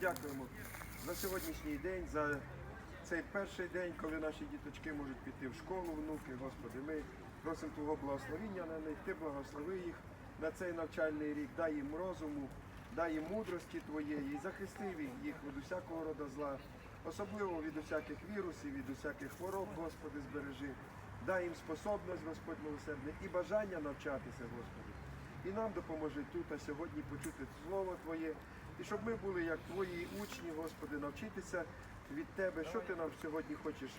дякуємо за сьогоднішній день, за цей перший день, коли наші діточки можуть піти в школу, внуки. Господи, ми просимо Твого благословіння на них. Ти благослови їх на цей навчальний рік, дай їм розуму, дай їм мудрості Твоєї захисти їх від усякого роду зла, особливо від усяких вірусів, від усяких хвороб, Господи, збережи. Дай їм способність, Господь милосердний, і бажання навчатися, Господи. І нам допоможи тут, а сьогодні почути Слово Твоє, і щоб ми були як Твої учні, Господи, навчитися від Тебе, що Ти нам сьогодні хочеш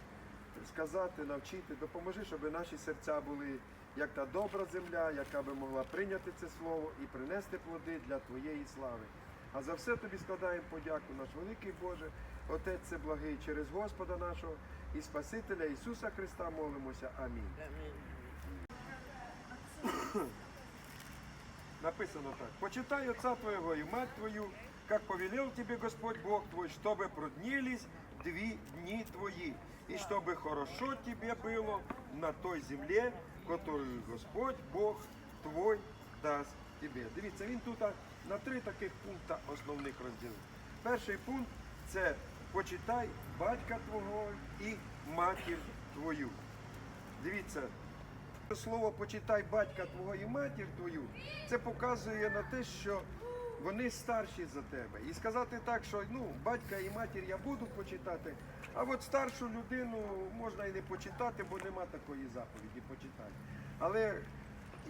сказати, навчити. Допоможи, щоб наші серця були як та добра земля, яка би могла прийняти це слово і принести плоди для Твоєї слави. А за все тобі складаємо подяку, наш великий Боже, Отець це благий, через Господа нашого і Спасителя Ісуса Христа молимося. Амінь. Написано так. Почитай отца твоего и мать твою, как повелел тебе Господь Бог твой, чтобы продлились две дни твои, и чтобы хорошо тебе было на той земле, которую Господь Бог твой дасть тебе. Дивіться, він тут на три таких пункта основних розділив. Перший пункт це почитай батька твого і матір твою. Дивіться, Слово почитай батька твого і матір твою, це показує на те, що вони старші за тебе. І сказати так, що ну, батька і матір я буду почитати, а от старшу людину можна і не почитати, бо нема такої заповіді почитай. Але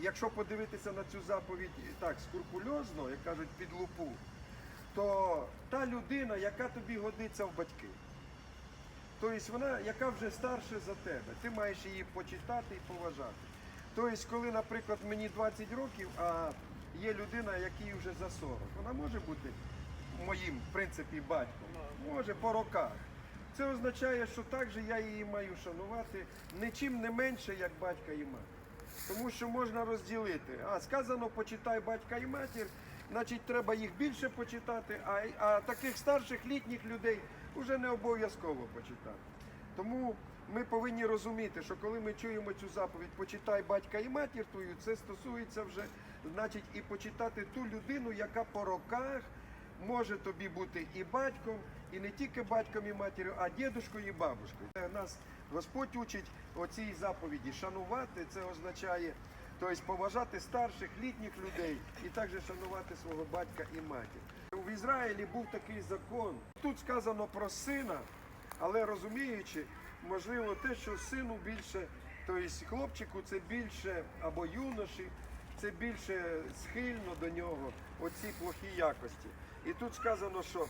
якщо подивитися на цю заповідь так скрупульозно, як кажуть, під лупу, то та людина, яка тобі годиться в батьки. Тобто вона, яка вже старша за тебе, ти маєш її почитати і поважати. Тобто, коли, наприклад, мені 20 років, а є людина, якій вже за 40, вона може бути моїм, в принципі, батьком, може по роках. Це означає, що також я її маю шанувати нічим не менше, як батька і мати. Тому що можна розділити. А сказано, почитай батька і матір, значить треба їх більше почитати, а, а таких старших літніх людей вже не обов'язково почитати. Тому ми повинні розуміти, що коли ми чуємо цю заповідь Почитай батька і матір твою, це стосується вже, значить, і почитати ту людину, яка по роках може тобі бути і батьком, і не тільки батьком і матір'ю, а дідушкою і бабушкою. Нас Господь учить оцій заповіді шанувати, це означає. Тобто поважати старших літніх людей і також шанувати свого батька і матір. В Ізраїлі був такий закон. Тут сказано про сина, але розуміючи, можливо, те, що сину більше, тобто хлопчику це більше або юноші, це більше схильно до нього, оці плохі якості. І тут сказано, що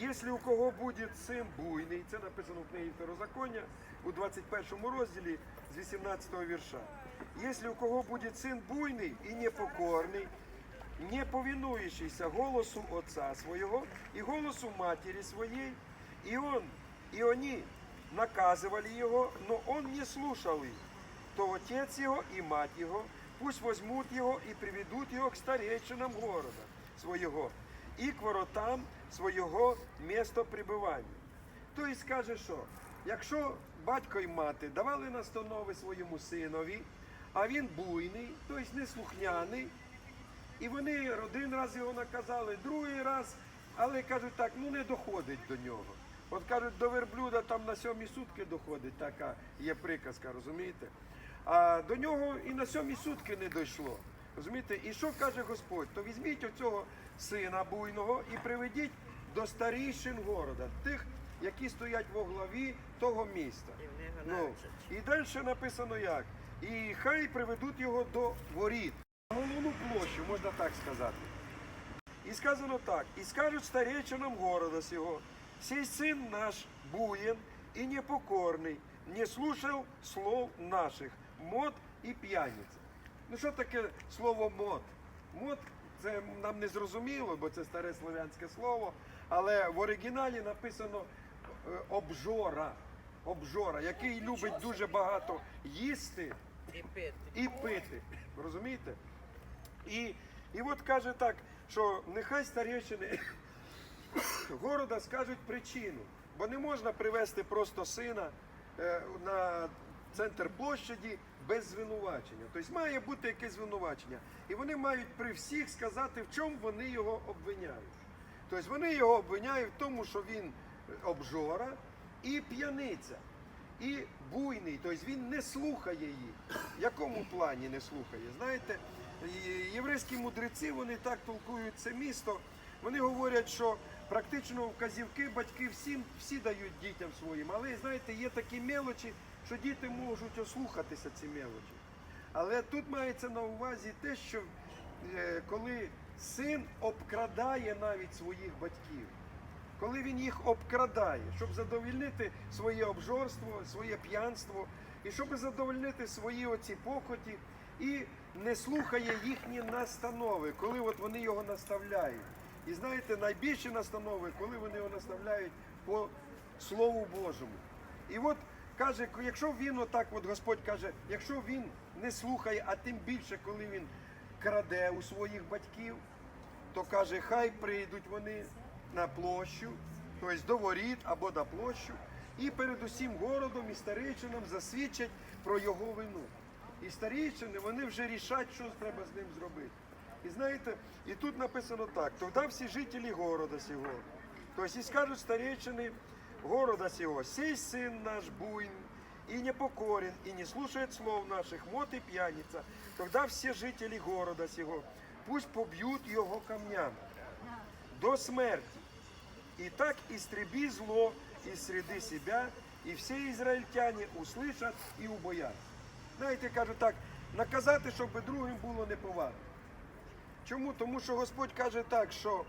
якщо у кого буде син буйний, це написано в книгі Второзаконня у 21 розділі з 18 вірша. Якщо у кого буде син буйний і непокорний, не повинующийся голосу отца своего и голосу матери своей, и он, и они наказывали его, но он не слушал их, то отец его и мать его пусть возьмут его и приведут его к старейшинам города своего и к воротам своего места пребывания. Тобто скаже, що якщо батько і мати давали настанови своєму синові, а він буйний, тобто неслухняний, і вони один раз його наказали, другий раз, але кажуть так, ну не доходить до нього. От кажуть, до верблюда там на сьомі сутки доходить, така є приказка, розумієте? А до нього і на сьомі сутки не дійшло. Розумієте? І що каже Господь? То візьміть оцього сина буйного і приведіть до старішин города, тих, які стоять во главі того міста. І Ну, і далі написано як. І хай приведуть його до воріт. На Головну площу, можна так сказати. І сказано так, і скажуть старейшинам города сього, сей син наш буєн і непокорний, не слушав слов наших, мод і п'яниця. Ну що таке слово мод? Мод це нам не зрозуміло, бо це старе слов'янське слово, але в оригіналі написано е, обжора. Обжора, який любить дуже багато їсти І пити. і пити. Розумієте? І, і от каже так, що нехай старішини города скажуть причину, бо не можна привести просто сина е, на центр площаді без звинувачення. Тобто має бути якесь звинувачення. І вони мають при всіх сказати, в чому вони його обвиняють. Тобто вони його обвиняють в тому, що він обжора і п'яниця, і буйний. Тобто він не слухає їх. В якому плані не слухає? Знаєте, єврейські мудреці вони так толкують це місто. Вони говорять, що практично вказівки батьки всім всі дають дітям своїм. Але знаєте, є такі мелочі, що діти можуть ослухатися ці мелочі. Але тут мається на увазі те, що е, коли син обкрадає навіть своїх батьків, коли він їх обкрадає, щоб задовольнити своє обжорство, своє п'янство, і щоб задовольнити свої оці похоті, і не слухає їхні настанови, коли от вони його наставляють. І знаєте, найбільші настанови, коли вони його наставляють по Слову Божому. І от каже, якщо він отак, от Господь каже, якщо він не слухає, а тим більше, коли він краде у своїх батьків, то каже, хай прийдуть вони на площу, тобто до воріт або на площу, і перед усім городом і старейшинам засвідчать про його вину. І старейшини вони вже рішать, що треба з ним зробити. І знаєте, і тут написано так: тоді всі жителі города сього. Тобто і скажуть старейшини города сего, сей сын наш буйн, и непокорен, и не слушает слов наших, мот и пьяница, тогда все жители города сего пусть побьют его камнями до смерти. И так истреби зло из среды себя, и все израильтяне услышат и убоятся. Знаєте, кажу так, наказати, щоб другим було неповадно. Чому? Тому що Господь каже так, що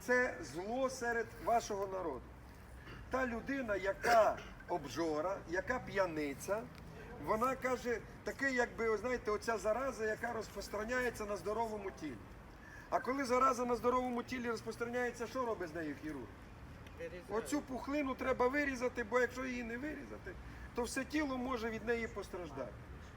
це зло серед вашого народу. Та людина, яка обжора, яка п'яниця, вона каже, таке, якби, ви знаєте, оця зараза, яка розпространяється на здоровому тілі. А коли зараза на здоровому тілі розпространяється, що робить з нею хірург? Оцю пухлину треба вирізати, бо якщо її не вирізати, то все тіло може від неї постраждати.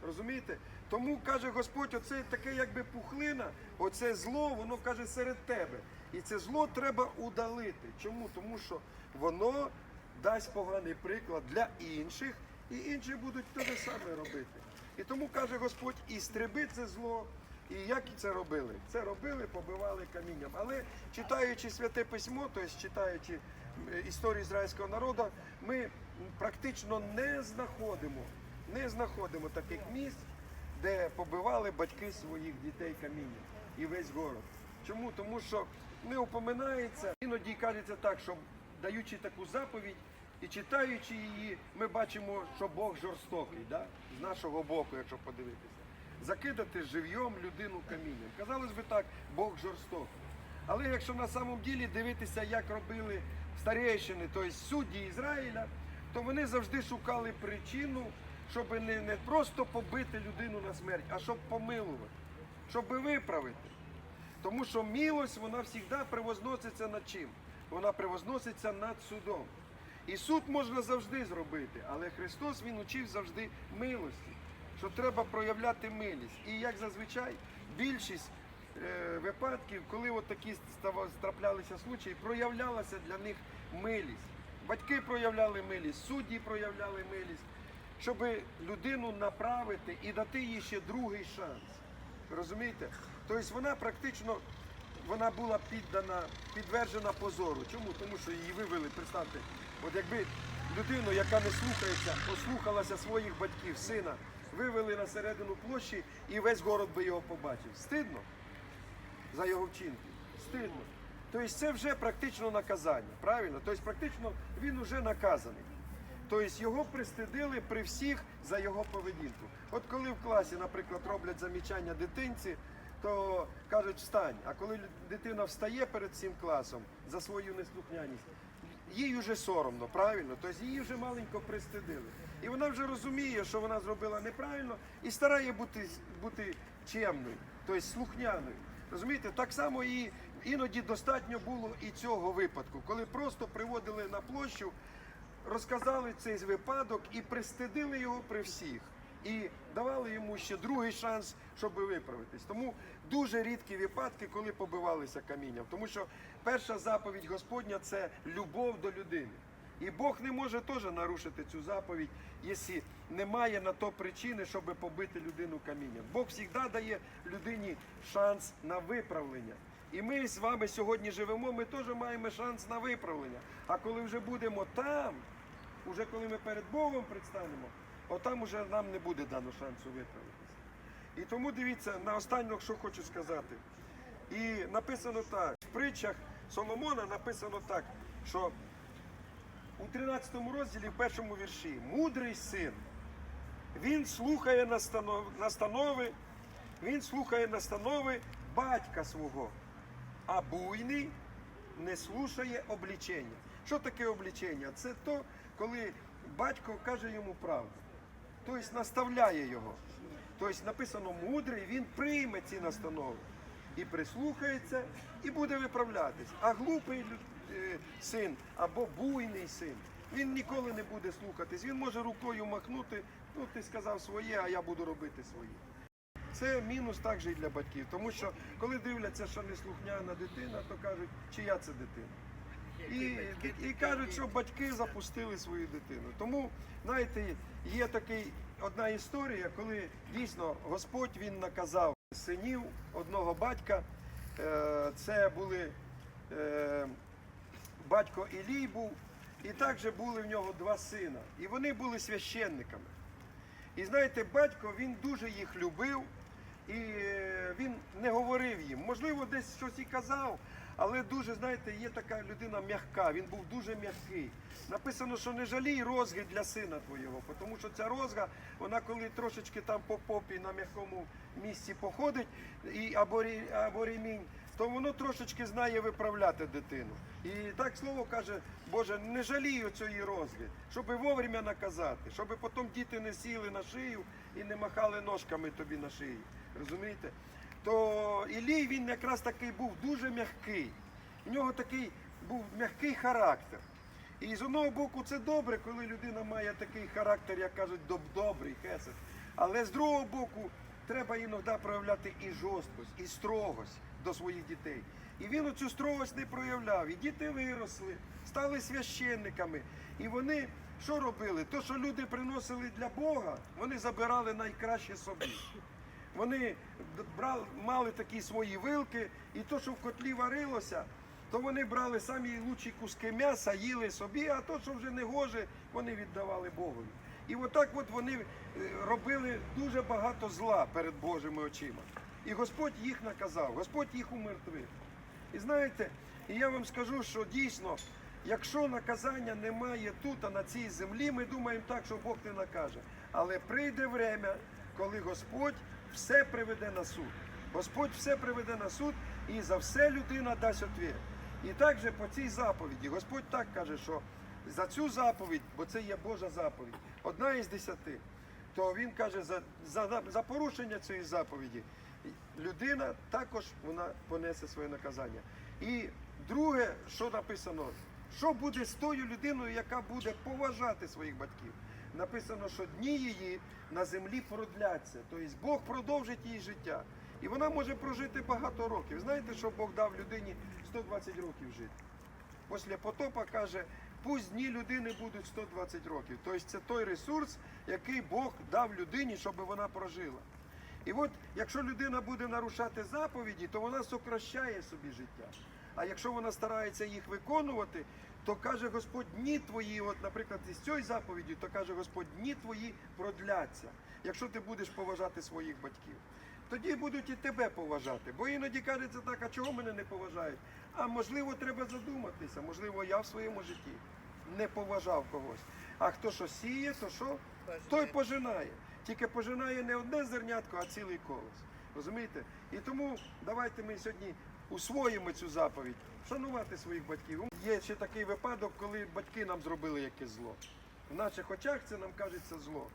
Розумієте? Тому каже Господь, оце таке якби пухлина, оце зло, воно каже серед тебе. І це зло треба удалити. Чому? Тому що воно дасть поганий приклад для інших, і інші будуть те саме робити. І тому каже Господь, і це зло. І як це робили? Це робили, побивали камінням. Але читаючи святе письмо, тобто читаючи історію ізраїльського народу, ми практично не знаходимо, не знаходимо таких місць, де побивали батьки своїх дітей камінням і весь город. Чому? Тому що не упоминається, іноді кажеться так, що даючи таку заповідь і читаючи її, ми бачимо, що Бог жорстокий, да? з нашого боку, якщо подивитися. Закидати живьом людину камінням. Казалось би так, Бог жорстокий. Але якщо на самом ділі дивитися, як робили старейшини, тобто судді Ізраїля, то вони завжди шукали причину, щоб не, не просто побити людину на смерть, а щоб помилувати, щоб виправити. Тому що милость, вона завжди превозноситься над чим? Вона превозноситься над судом. І суд можна завжди зробити, але Христос Він учив завжди милості, що треба проявляти милість. І як зазвичай, більшість е, випадків, коли от такі траплялися случаї, проявлялася для них милість. Батьки проявляли милість, судді проявляли милість, щоб людину направити і дати їй ще другий шанс. Розумієте? Тобто вона практично вона була піддана, підтверджена позору. Чому? Тому що її вивели, представте, от якби людину, яка не слухається, послухалася своїх батьків, сина, вивели на середину площі і весь город би його побачив. Стидно за його вчинки. Стидно. Тобто це вже практично наказання, правильно? Тобто практично він вже наказаний. Тобто його пристидили при всіх за його поведінку. От коли в класі, наприклад, роблять замічання дитинці, то кажуть встань. А коли дитина встає перед цим класом за свою неслухняність, їй вже соромно, правильно? Тобто її вже маленько пристидили. І вона вже розуміє, що вона зробила неправильно, і старає бути, бути чемною, тобто слухняною. Розумієте, так само і іноді достатньо було і цього випадку, коли просто приводили на площу розказали цей випадок і пристидили його при всіх. І давали йому ще другий шанс, щоб виправитись. Тому дуже рідкі випадки, коли побивалися камінням. Тому що перша заповідь Господня це любов до людини. І Бог не може теж нарушити цю заповідь, якщо немає на то причини, щоб побити людину камінням. Бог завжди дає людині шанс на виправлення. І ми з вами сьогодні живемо, ми теж маємо шанс на виправлення. А коли вже будемо там, уже коли ми перед Богом предстанемо, отам уже нам не буде дано шансу виправитися. І тому дивіться, на останнє, що хочу сказати. І написано так, в притчах Соломона написано так, що у 13 розділі, в першому вірші, мудрий син, він слухає настанови, він слухає настанови батька свого, а буйний не слушає облічення. Що таке облічення? Це то, коли батько каже йому правду, тобто наставляє його. Тобто написано мудрий, він прийме ці настанови і прислухається, і буде виправлятись. А глупий е, син або буйний син, він ніколи не буде слухатись. Він може рукою махнути, ну ти сказав своє, а я буду робити своє. Це мінус також і для батьків, тому що коли дивляться, що неслухняна дитина, то кажуть, чия це дитина. І, і кажуть, що батьки запустили свою дитину. Тому, знаєте, є такий одна історія, коли дійсно Господь він наказав синів одного батька. Е, Це були е, батько Ілій був, і також були в нього два сина. І вони були священниками. І знаєте, батько він дуже їх любив, і е, він не говорив їм. Можливо, десь щось і казав, але дуже, знаєте, є така людина м'яка, він був дуже м'який. Написано, що не жалій розги для сина твого, тому що ця розга, вона коли трошечки там по попі на м'якому місці походить, і, або, або ремінь, то воно трошечки знає виправляти дитину. І так слово каже, Боже, не жалію цієї розги, щоб вовремя наказати, щоб потім діти не сіли на шию і не махали ножками тобі на шиї. Розумієте? То Ілій він якраз такий був дуже м'який. У нього такий був м'який характер. І з одного боку це добре, коли людина має такий характер, як кажуть, добрий, хесед. Але з другого боку треба іноді проявляти і жорсткость, і строгость до своїх дітей. І він оцю строгость не проявляв. І діти виросли, стали священниками. І вони що робили? То, що люди приносили для Бога, вони забирали найкраще собі. Вони брали, мали такі свої вилки, і то, що в котлі варилося, то вони брали самі лучші куски м'яса, їли собі, а то, що вже не гоже, вони віддавали Богові. І отак от вони е, робили дуже багато зла перед Божими очима. І Господь їх наказав, Господь їх умертвив. І знаєте, і я вам скажу, що дійсно, якщо наказання немає тут, а на цій землі, ми думаємо так, що Бог не накаже. Але прийде время, коли Господь все приведе на суд. Господь все приведе на суд і за все людина дасть ответ. І також по цій заповіді Господь так каже, що за цю заповідь, бо це є Божа заповідь, одна із десяти, то він каже, за, за, за порушення цієї заповіді людина також вона понесе своє наказання. І друге, що написано, що буде з тою людиною, яка буде поважати своїх батьків. Написано, що дні її на землі продляться, тобто Бог продовжить її життя. І вона може прожити багато років. Знаєте, що Бог дав людині 120 років жити? Після потопа каже, пусть дні людини будуть 120 років. Тобто це той ресурс, який Бог дав людині, щоб вона прожила. І от якщо людина буде нарушати заповіді, то вона сокращає собі життя. А якщо вона старається їх виконувати, то каже Господь, дні твої, от, наприклад, із цієї заповіді, то каже Господь, дні твої продляться, якщо ти будеш поважати своїх батьків. Тоді будуть і тебе поважати. Бо іноді кажеться так, а чого мене не поважають? А можливо, треба задуматися, можливо, я в своєму житті не поважав когось. А хто що сіє, то що? Той пожинає. Тільки пожинає не одне зернятко, а цілий колос. Розумієте? І тому давайте ми сьогодні усвоїмо цю заповідь, шанувати своїх батьків. Є ще такий випадок, коли батьки нам зробили якесь зло. В наших очах це нам кажеться зло.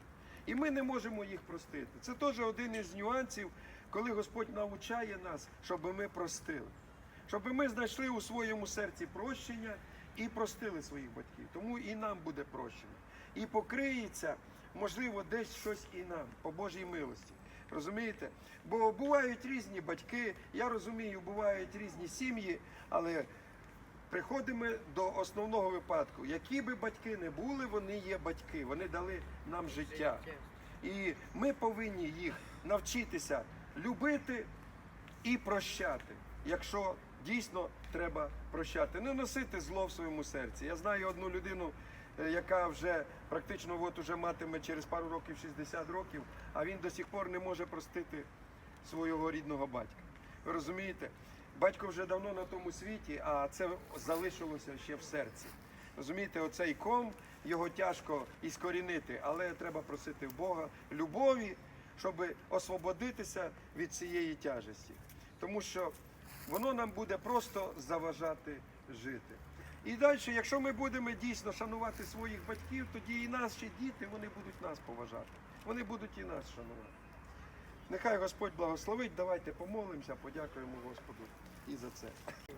І ми не можемо їх простити. Це теж один із нюансів, коли Господь навчає нас, щоб ми простили. Щоб ми знайшли у своєму серці прощення і простили своїх батьків. Тому і нам буде прощення. І покриється, можливо, десь щось і нам, по Божій милості. Розумієте? Бо бувають різні батьки, я розумію, бувають різні сім'ї, але приходимо до основного випадку. Які би батьки не були, вони є батьки, вони дали нам життя. І ми повинні їх навчитися любити і прощати. якщо дійсно треба прощати, не носити зло в своєму серці. Я знаю одну людину, е, яка вже практично от уже матиме через пару років 60 років, а він до сих пор не може простити свого рідного батька. Ви розумієте? Батько вже давно на тому світі, а це залишилося ще в серці. Розумієте, оцей ком його тяжко іскорінити, але треба просити Бога любові, щоб освободитися від цієї тяжесті. Тому що воно нам буде просто заважати жити. І далі, якщо ми будемо дійсно шанувати своїх батьків, тоді і наші діти вони будуть нас поважати. Вони будуть і нас шанувати. Нехай Господь благословить. Давайте помолимося, подякуємо Господу і за це.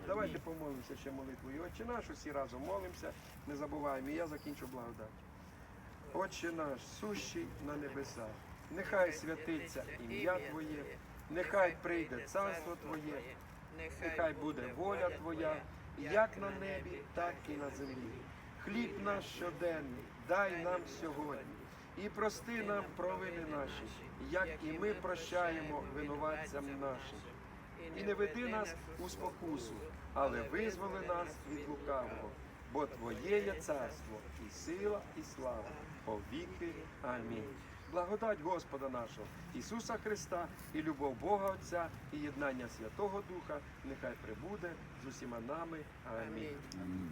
Давайте помолимося ще молитвою. Отче наш, усі разом молимося, не забуваємо. І я закінчу благодать. Отче наш, сущий на небесах, нехай святиться ім'я Твоє, нехай прийде царство Твоє, нехай буде воля Твоя, як на небі, так і на землі. Хліб наш щоденний, дай нам сьогодні, і прости нам провини наші, як і ми прощаємо винуватцям нашим. І не веди нас у спокусу, але визволи нас від лукавого, бо Твоє є царство, і сила, і слава, повіки. Амінь. Благодать Господа нашого, Ісуса Христа, і любов Бога Отця, і єднання Святого Духа, нехай прибуде з усіма нами. Амінь. Амінь.